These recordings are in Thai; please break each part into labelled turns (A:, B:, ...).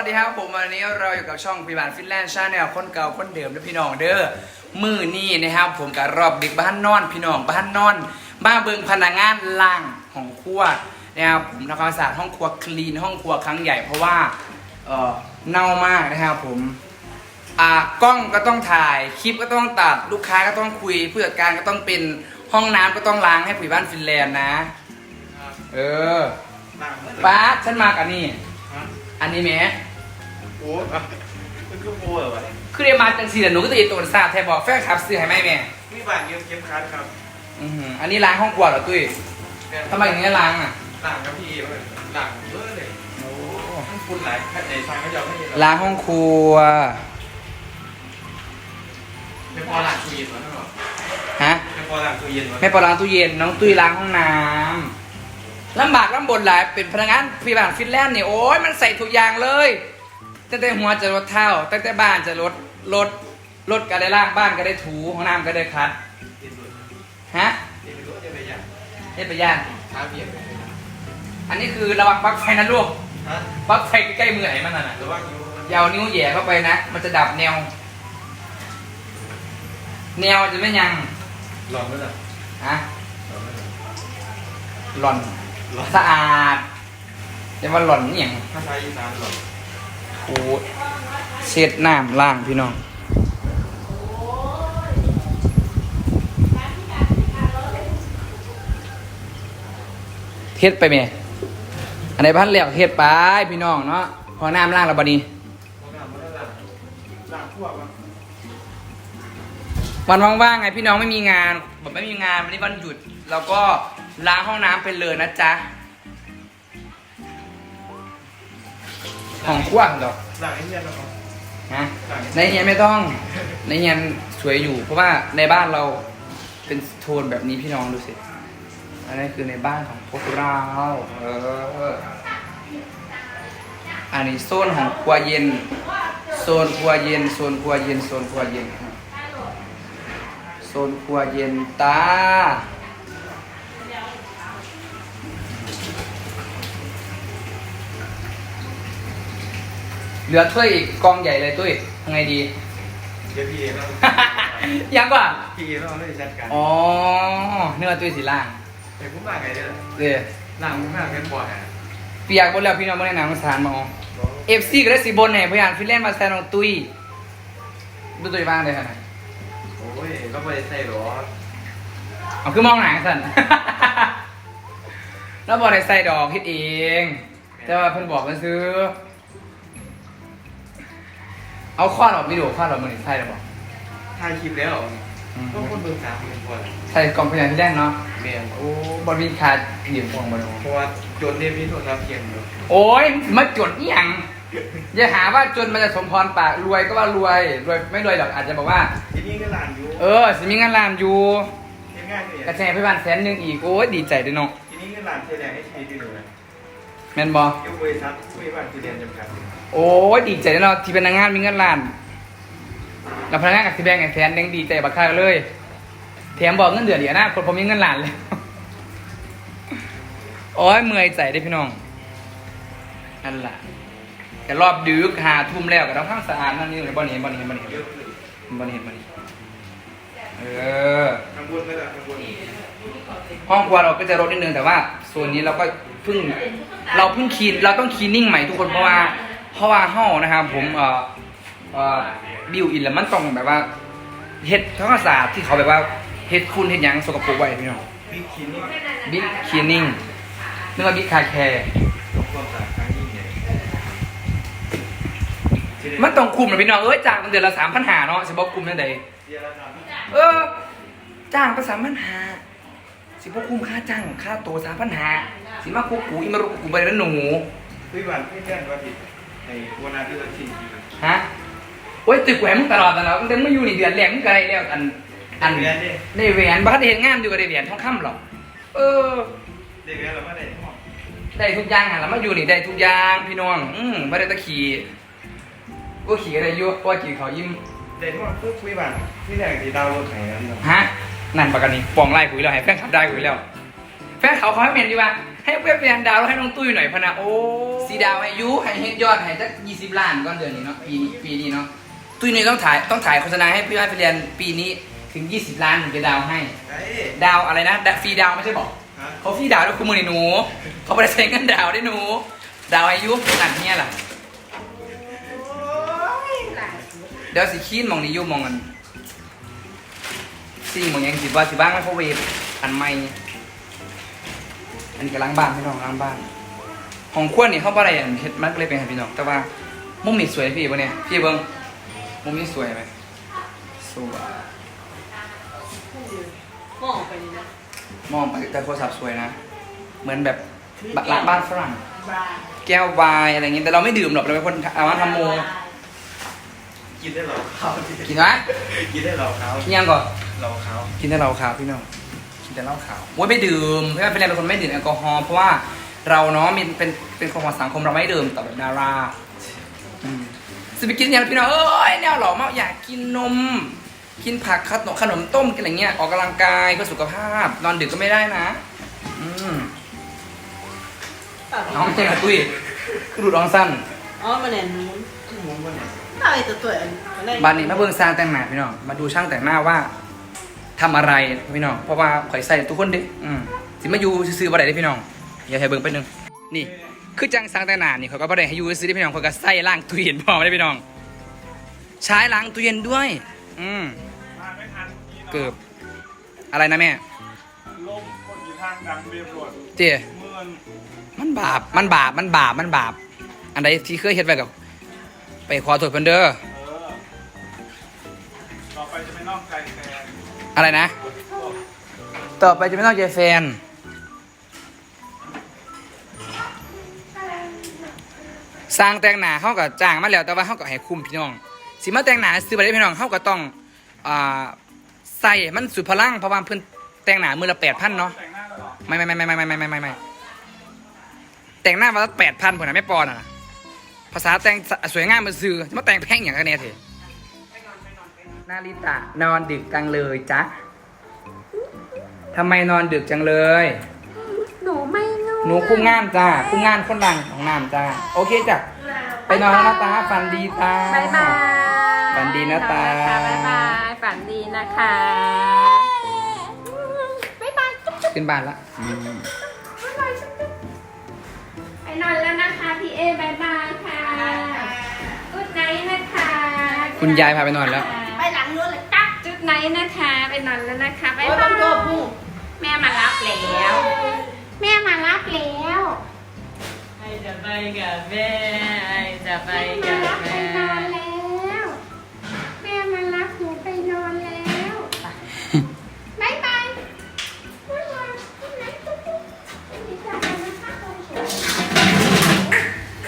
A: วัสดีครับผมวันนี้เราอยู่กับช่องพิบานฟินแลนด์ชาแนลคนเก่าคนเดิมและพี่น้องเด้อมือนี่นะครับ ผมกับรอบบิ๊กบ้านนอน พี่น้องบ้านนอนบ้าเบิงพนักงานล่างของครัวนะครับผมทำความสะอาดห้องครัวคลีนห้องครัวครั้งใหญ่เพราะว่าเออเน่ามากนะครับผมอ่ากล้องก็ต้องถ่ายคลิปก็ต้องตัดลูกค้าก็ต้องคุยผู้จัดการก็ต้องเป็นห้องน้ำก็ต้องล้างให้ผีบ้านฟินแลนด์นะ เออ
B: นั่งเมื่อ
A: ป้าฉันมากับนี่
B: ฮะ
A: อันนี้แหม่
B: โอ้อะมันคือโบ้เหรอวะเนี่ย
A: คือได้มาจังสีแต่หนูก็ตีตัวซาแทบบอกแฟนคลับซื้อให้ไหมแม่
B: มีบ้านเก็บเก็บคัสครับ
A: อือหืออันนี้ล้างห้องครัวเหรอตุ้ยทำไมอย่างนี้ล้างอะ
B: ต่างกับพี่เลยต่างเยอะเลยทั้งคุณหลายในทางก็จะไม่เห็น
A: ล้างห้องครัว
B: ไม่พอหลังตู้เย็นวะนั่นหรอ
A: ฮะ
B: ไม่พอหลังตู้เย็นวะ
A: แม่ปอล้างตู้เย็นน้องตุ้ยล้างห้องน้ำลำบากลำบนหลายเป็นพนักงานฟรีบ้านฟินแลนด์นี่โอ้ยมันใส่ทุกอย่างเลย ตั้งแต่หัวจะรถเท้า ตั้งแต่บ้านจะรถรถรถก็ได้ล้างบ้านก็ได้ถูห้องน้ำก็ได้คัด
B: เย็นด้วย
A: ฮะ
B: เย็นไปด้วยเย็นไปอย่าง
A: เฮ็ดไปย่าง
B: ท้าเบียด
A: อันนี้คือระวังปลั๊กไฟนะลูก
B: ฮะ
A: ปลั๊กไฟใกล้ๆมือไหนมันน่ะนะ
B: ระวังอยู่
A: อยาวนิ้วแหย่เข้าไปนะ มันจะดับแนว แนวจะไม่ยัง
B: หลอนด้วยนะ
A: อะ
B: หลอนด้วยนะ
A: หล่อน
B: หลอน
A: สะอาดจะว่าหล่อนนี่ยัง
B: ภาษาอีสานหลอน
A: โอ้เช็ดน้ำล่างพี่น้องเทศไปไหมอันไหนพันเหลียวเทศไปพี่น้องเนาะพอน้ำล่างแล้วบัดนี้
B: วันหนาวหนาวทั่วปะ
A: วันว่างๆไงพี่น้องไม่มีงานแบบไม่มีงานวันนี้วันหยุด เราก็ล้างห้องน้ำไปเลยนะจ๊ะ ของครัวเหรอ
B: หลังไอ้เหี้ยนะครับ
A: ฮะในเฮียนไม่ต้อง ในเฮียนสวยอยู่ เพราะว่าในบ้านเราเป็นโทนแบบนี้พี่น้องดูสิ อันนี้คือในบ้านของพวกเราเอออันนี้โซนของครัวเย็น โซนครัวเย็น โซนครัวเย็น โซนครัวเย็นครับโซนครัวเย็นตา เหลือถ้วยอีกกองใหญ่เลยตุ้ยทำไงดี
B: เดี๋ยวพี่เองเรา
A: ยังก่อน
B: พี่เองเราเลยจัดการ
A: อ๋อเนื้อตุ้ยสีล่าง
B: แต่ผมมาไงเนี่ย
A: เดี๋ยว
B: หลังผมมาเป็นบ่อยอะ
A: เปียกบนแล้วพี่น้องบนในหนังสารมาอ๋อเอฟซีก็ได้สีบนเนี่ยพยานฟิลแลนด์มาแซนของตุ้ยดูตุ้ยบ้างเลยค่ะ
B: โอ้ยก็ไม่ได้ใส่หรอ
A: เอาคือมองหนังสั่นแล้วบอกในใส่ดอกคิดเอง แต่ว่าเพิ่นบอกมันซื้อ เอาข้อดออกวิดีโอข้อดออกมันใส่หรือเปล่า
B: ถ่ายคลิปแล้วก็คนเบิ่งสามเป็นคน
A: ใส่กล่องพยานฟิลแลนด์เนาะ
B: เมียน
A: โอ้บอลวินคาร์เหลี่ยมพวงบอล
B: เพราะว่าจนเนี่ยมีโทรศัพท์เพียงอยู่
A: โอ้ยมาจดอหย่างอย่าหาว่าจนมันจะสมพรปากรวยก็ว่ารวยรวยไม่รวยหรอกอาจจะบอกว่า
B: ทีนี้ก็หลานอยู่
A: เออสิมีงานรามอยู่
B: เทียง่ายเลย
A: กระแจพี่บ้านแสนหนึ่งอีกโอ้ยดีใจด้วยเนาะ
B: ทีนี้ก็หลานเทียแดงให้ชีวิตอยู่เลย
A: แมนบอ
B: ยุบริษัทคุยบ้านทีเดียนจำกัด
A: โอ้ยดีใจด้วยเนาะที่เป็นนางงานมีเงินล้านแล้วพนักงานกับที่แบงก์ไอ้แสนยังดีใจบักค่าเลยแถมบอกเงินเดือนเดียวนะคนผมมีเงินล้านเลยโอ้ยเมื่อยใจได้อพี่น้องนั่นแหละแต่รอบดึกหาทุ่มแล้วก็ต้องข้างสะอาดนั่นนี่เลยบ่นี่บ่นี่บ่นี่
B: เยอะขึ้น
A: บ่นี่บ่นี่ เออ
B: ข้างบนก็ได้ข้างบน
A: ห้องครัวเราก็จะรกนิดนึงแต่ว่าโซนนี้เราก็เพิ่งเราเพิ่งคีนเราต้องคีนนิ่งใหม่ทุกคนเพราะว่าเพราะว่าห้องนะครับผมเอ่อเอ่อบิวอินแล้วมันต้องแบบว่าเฮ็ดทั้งสะอาดที่เขาแบบว่าเฮ็ดคุณเฮ็ดหยังสกปรกไว้พี่น้อง
B: บิ๊กคินนี่
A: บิ๊กคีนนิ่งนึกว่าบิ๊กคาแคร์
B: ความสะอาดครั้งยิ่งใหญ่
A: มันต้องคุมนะพี่น้องเอ้ยจ้างมันเดือนละสามพันหาเนาะสิบอกคุมนั่นใด
B: เดียวละสาม
A: เออ จ้างไปสามพันหา สิบอกคุมค่าจ้างค่าตัวสามพันหา สิมาคุกกูอีมารุกกูไปแล้วหนู
B: คุยบ้านคุยแจ้งว่าผิดในวันนั้นที่เราชิน
A: ฮะโอ้ยตึกแหวนมึงตลอดตลอดตั้งแต่มึงอยู่ในเดือนแรกมึงก็ได้แล้วอันอัน
B: เรียนดิ
A: ได้แหวนบ้านเห็นงานอยู่กับได้แหวนทองคำหรอกเออ
B: เด็กเรียนเราไม่ได้ห้อง
A: ได้ทุกอย่างหันแล้วมาอยู่นี่ได้ทุกอย่างพี่น้อง อืมไม่ได้ตะขี่ก็ขี่ก็ได้อยุ่เพราะว่าขี่เขายิ้ม
B: เด็กห้องคุยบ้านที่แรกที่ดาวรถไหนนั่นเนาะ
A: ฮะนั่นปากกันนี่ปองไล่คุยแล้วให้แฟนขับได้คุยแล้ว แฟนเขาเขาให้เมนอยู่ว่าให้เพื่อนเรียนดาวแล้วให้น้องตุ้ยหน่อยพะนะโอ้สีดาวให้ยุให้เฮ็ดยอดให้สักยี่สิบล้านก่อนเดือนนี้เนาะปีนี้ปีนี้เนาะตุ้ยนี่ต้องถ่ายต้องถ่ายโฆษณาให้พี่ให้ไปเรียนปีนี้ถึง 20 ล้านถึงจะดาวให้
B: ไอ้
A: ดาวอะไรนะดาวฟรีดาวไม่ใช่บอก
B: ฮะ
A: เขาฟรีดาวด้วยคุณมือนี่หนู เขาไม่ได้ใช้เงินดาวด้วยหนู ดาวอายุขนาดเนี้ยล่ะ เดี๋ยวสิคีนมองนี่อยุ่มองกันสิ่งมองยังสิว่าสิบ้างไมโครเวฟอันใหม่อันนี้ก็ล้างบ้านพี่น้องล้างบ้าน ของขั้วนี่เขาบ่ได้อันเฮ็ดมันก็เลยเป็นให้พี่น้องแต่ว่ามุมนี่สวยพี่บ่เนี่ยพี่เบิ่งมุมนี้สวยไหมสวย
C: มองไปนี่นะ
A: มองไปแต่โทรศัพท์สวยนะ เหมือนแบบบร้านบ้านฝรั่ง
C: บรา
A: แก้ววายอะไรเงี้ยแต่เราไม่ดื่มหรอกเราเป็นคนเอามาทำโม
B: กินได้เหรอเขา
A: กินนะ
B: กินได้เหรอเขา
A: กินยังก่อน
B: เราเขา
A: กินแต่เหล้าขาวพี่น้องกินแต่เหล้าขาวโอ้ยไม่ดื่มเพราะว่าเป็นอะไรเป็นคนไม่ดื่มแอลกอฮอล์เพราะว่าเราเนาะมีเป็นเป็นคนของสังคมเราไม่ดื่มต่อแบบดาราอืมสิไปกินอย่างพี่น้องเอ้ยแนวหล่อมากอยากกินนม กินผักขนมขนมต้มกินอะไรเงี้ยออกกำลังกายเพื่อสุขภาพ นอนดึกก็ไม่ได้นะ อืมน้องเจ๊งตุ้ยกระดูดอองสั้น
C: อ๋อมันแหนนู้น
B: หมุนวันไหน
C: อะไรตัวตัวอันนั้น
A: บ้านนี้มาเบิ่งซางแต่งหน้าพี่น้อง มาดูช่างแต่งหน้าว่าทำอะไรพี่น้อง เพราะว่าข่อยใส่ทุกคนเดิอืมสิมาอยู่ซื้อๆบ่ได้เด้พี่น้อง อย่าให้เบิ่งไปหนึง นี่ คือจังสร้างแต่งหน้านี่เขาก็บ่ได้ให้อยู่ซื้อได้พี่น้องเขาก็ใส่ล้างตู้เย็นพอไม่ได้พี่น้อง ใช้ล้างตู้เย็นด้วย อืม
D: มาไม่ทันพี่น้อง
A: เกือบอะไรนะแม่
D: ล่มคนอยู่ทางดังเรียบรวด
A: เจ้
D: เมื่อน
A: มันบาป มันบาป มันบาป มันบาป อันใดที่เคยเฮ็ดไว้กับ ไปขอโทษเพิ่นเด้อ
D: เออต่อไปจะไม่นอกใจแฟน
A: อะไรนะต่อไปจะไม่ต้องใจแฟน สร้างแต่งหนาเขาก็จ้างมาแล้วแต่ว่าเขาก็ให้คุ้มพี่น้อง สิมาแต่งหนาซื้อไปได้พี่น้องเขาก็ต้องอ่าใส่มันสุดพลังเพราะว่าเพิ่อนแต่งหนามือละแปดพันเนาะ
D: แต่งหน้าแล้วเหรอ
A: ไม่ไม่ไม่ไม่ไม่ไม่ไม่ไม่ไม่แต่งหน้ามาละแปดพันผมนะไม่ปอนอะ ภาษาแต่งสวยงามมันซื้อจะมาแต่งแพงอย่างกันเนี่ยเถอะนาริตะนอนดึกจังเลยจ๊ะทำไมนอนดึกจังเลย
E: หนูไม่รู้
A: หนูคุ้มงานจ้าคุ้มงานคนดังของน้ำจ้าโอเคจ้ะไปนอนแล้วนะตาฝันดีตา
E: บายบาย
A: ฝันดีนะตา
E: ค่ะบายบายฝันดีนะคะบายบายจุ๊บ
A: ขึ้นบ้านละอืม
E: บ๊ายบายจุ๊บจุ๊บไปนอนแล้วนะคะพี่เอบายบายค่ะกุดไนท์นะคะ
A: คุณยายพาไปนอนแล้ว
C: ไปหลังนู้นเลยตัก
E: จุดไนท์นะคะ ไปนอนแล้วนะคะบาย
C: โอ้ย
E: บา
C: บางตัวยผู้
E: แม่มารับแล้ว แม่มารับแล้ว
C: ไอจะไปกับแม่ไอจะไป
E: แม่มา
C: กับ
E: รับไป
C: แม่
E: นอนแล้ว แม่มารับหนูไปนอนแล้วบายบายบ๊ายบายกุดไนท์จุ๊บจุ๊บสวัสดีค่ะนะคะคนสวย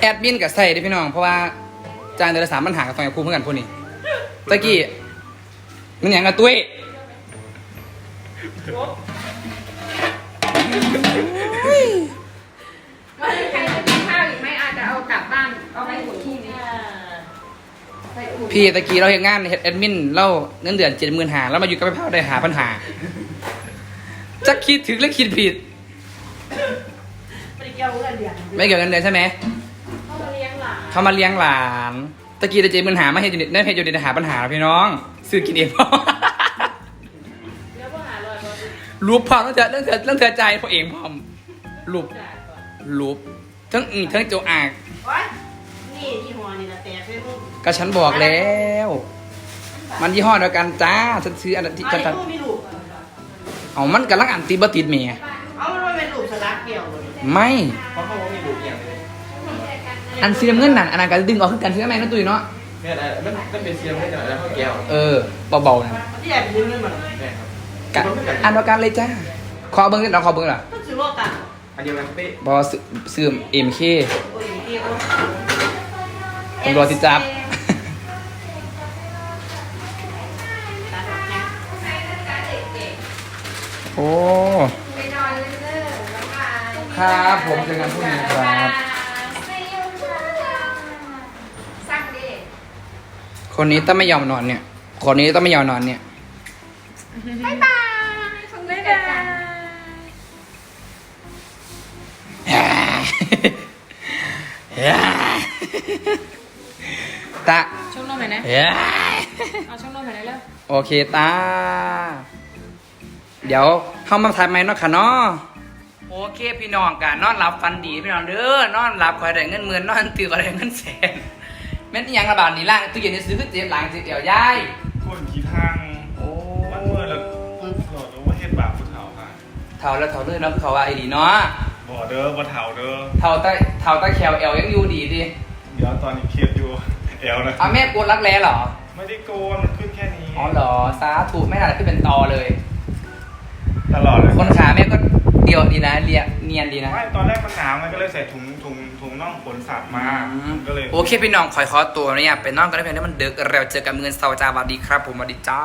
A: แอดมินกับใส่ได้พี่น้องเพราะว่า จานเดือนละสามปัญหากับตองกับครูเพื่อนกันพวกนี้ตะกี้มันอย่างกับตุ้ย
E: วันนี้ใครจะกินข้าวอีกไหมอาจจะเอากลับบ้านเอาไปอุ่นที่นี้ไปอุ่น
A: พี่ตะกี้เราเห็นงานเฮ็ดแอดมินเล่าเงินเดือนเจ็ดหมื่นหาแล้วมาอยู่กับไปเผาได้หาปัญหาจะคิดถึงและคิดผิด
C: ไปเกี่ยวกันเดียว
A: ไม่เกี่ยวกันเดือนใช่ไหม
C: เขามาเลี้ยงหลาน
A: ตะกี้ได้เจ็ดหมื่นหามาให้อยู่ในนั่นให้อยู่ในหาปัญหาพี่น้องซื้อกินเอง
C: เดี๋ยวพวกหาลอยมา
A: รูปพร้อมต้องเธอเรื่องเธอเรื่องเธอใจพอเองพร้อมรูป
C: จ่ายก่อน
A: รูปทั้งอืมทั้งโจอาก
C: โอ้ยนี่ยี่ห้อนี่นะแต่ไม่รู้
A: ก็ฉันบอกแล้ว มันยี่ห้อเดียวกันจ้าฉันซื้ออันที่
C: อ๋อ
A: ฉัน
C: นี่ลูกมีลูก
A: เอามันกำลังอันตีบติดเมีย
C: เอามันว่าเป็นลูกสลักเดียวเลย
A: ไม่
B: เพราะเขาบอก อั
A: นซีน้ำเงินนั่นอันนั้นก็ดึงออกคือกันซื้อแม่นั่นตุ้ยเนาะ
B: แม่อะไรมันมันเป็นเสียงไม่ใช่แล้วเขาแก้ว
A: เออเบาๆนะ
C: ที่ใหญ่เป็นยืมเงินมาหรอ
B: แม่ครับ
A: กะอันเดียวกันเลยจ้าขอเบิ้งเราขอเบิ้งเหรอ
C: ต้องซื้อโลตัส
B: อันเดียวกันเป๊ะ
A: บอซื้อเอ็มเค
C: โอ้ยที่โอ้
A: ตำรวจติดจับ
C: ตัดออกแค่
A: โอ้
E: ไปนอนเลยเด้อบ๊ายบาย
A: ครับผมเจอกันพรุ่งนี้ครับ คนนี้ต้องไม่ยอมนอนเนี่ย คนนี้ต้องไม่ยอมนอนเนี่ย
E: บ๊ายบายคุณบ๊ายบาย
A: เฮ้ยตา
C: ช่วงนมไหนนะ
A: เฮ้ย
C: เอาช่วงนมไหนแล้ว
A: โอเคตา เดี๋ยวเข้ามาทายไหมเนาะค่ะเนาะโอเคพี่น้องกันนอนหลับฟันดีพี่น้องเด้อนอนหลับคอยได้เงินหมื่นนอนตื่นคอยได้เงินแสน แม่นอีหยังระบาดนี่ล่างตู้เย็นนี่ซื้อขึ้นเจ็บหลังเจ็บเดี่ยวยาย
D: คนขี่ทาง
A: โอ้
D: มันเมื่อแล้วปึ๊บโหลดว่าเฮ็ดบาปผู้เฒ่าค่ะ
A: เท่าแล้วเท่าเลยเนาะเขาว่าไอ้ดีเนาะ
D: บ่เด้อบ่เฒ่าเด้อ
A: เท่าตาเท่าตาแคลเอลยังอยู่ดีดิ
D: เดี๋ยวตอนนี้เครียดอยู่แอลนะ
A: เอาแม่กวนรักแร้เหรอ
D: ไม่ได้โกนมันขึ้นแค่นี้
A: อ๋อเหรอสาถูกไม่นานขึ้นเป็นตอเลย
D: ตลอดเลย
A: คนขาแม่ก็เดี่ยวดีนะเรียเนียนดีนะ
D: ไม่ตอนแรกมันหนาวมันก็เลยใส่ถุงถุงถุง น่องขนสัตว์มาก็เลย
A: โอเคพี่น้องคอยขอตัวเนี่ยไปนอนกันได้เพียงที่มันดึกเราเจอกันเมือนเสาร์จ้าสวัสดีครับ ผมสวัสดีจ้า